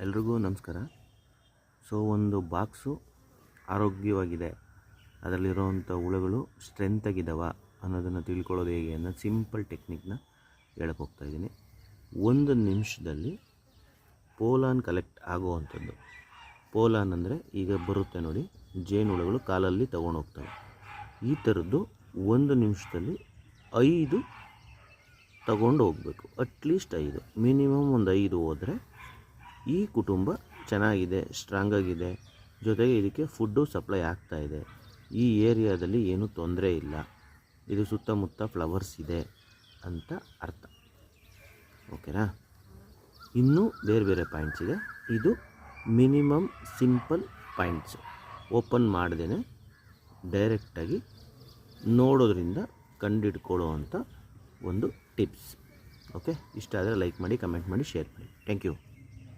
ಎಲ್ರಿಗೂ ನಮಸ್ಕಾರ. ಸೊ, ಒಂದು ಬಾಕ್ಸು ಆರೋಗ್ಯವಾಗಿದೆ. ಅದರಲ್ಲಿರೋವಂಥ ಹುಳುಗಳು ಸ್ಟ್ರೆಂತಾಗಿದ್ದಾವ ಅನ್ನೋದನ್ನು ತಿಳ್ಕೊಳ್ಳೋದು ಹೇಗೆ ಅನ್ನೋ ಸಿಂಪಲ್ ಟೆಕ್ನಿಕ್ನ ಹೇಳಕ್ಕೆ ಹೋಗ್ತಾ ಇದ್ದೀನಿ. ಒಂದು ನಿಮಿಷದಲ್ಲಿ ಪೋಲಾನ್ ಕಲೆಕ್ಟ್ ಆಗುವಂಥದ್ದು. ಪೋಲಾನ್ ಅಂದರೆ ಈಗ ಬರುತ್ತೆ ನೋಡಿ, ಜೇನು ಜೇನುಹುಳುಗಳು ಕಾಲಲ್ಲಿ ತಗೊಂಡು ಹೋಗ್ತವೆ. ಈ ಥರದ್ದು ಒಂದು ನಿಮಿಷದಲ್ಲಿ ಐದು ತಗೊಂಡು ಹೋಗಬೇಕು. ಅಟ್ಲೀಸ್ಟ್ ಐದು. ಮಿನಿಮಮ್ ಒಂದು ಐದು ಹೋದರೆ ಈ ಕುಟುಂಬ ಚೆನ್ನಾಗಿದೆ ಸ್ಟ್ರಾಂಗ್ ಆಗಿದೆ. ಜೊತೆಗೆ ಇದಕ್ಕೆ ಫುಡ್ಡು ಸಪ್ಲೈ ಆಗ್ತಾ ಇದೆ. ಈ ಏರಿಯಾದಲ್ಲಿ ಏನೂ ತೊಂದರೆ ಇಲ್ಲ. ಇದು ಸುತ್ತಮುತ್ತ ಫ್ಲವರ್ಸ್ ಇದೆ ಅಂತ ಅರ್ಥ. ಓಕೆನಾ ಇನ್ನೂ ಬೇರೆ ಬೇರೆ ಪಾಯಿಂಟ್ಸ್ ಇದೆ. ಇದು ಮಿನಿಮಮ್ ಸಿಂಪಲ್ ಪಾಯಿಂಟ್ಸ್ ಓಪನ್ ಮಾಡ್ದೇ ಡೈರೆಕ್ಟಾಗಿ ನೋಡೋದ್ರಿಂದ ಕಂಡಿಡ್ಕೊಳ್ಳೋ ಅಂಥ ಒಂದು ಟಿಪ್ಸ್ ಓಕೆ ಇಷ್ಟ ಆದರೆ ಲೈಕ್ ಮಾಡಿ ಕಮೆಂಟ್ ಮಾಡಿ ಶೇರ್ ಮಾಡಿ. Thank you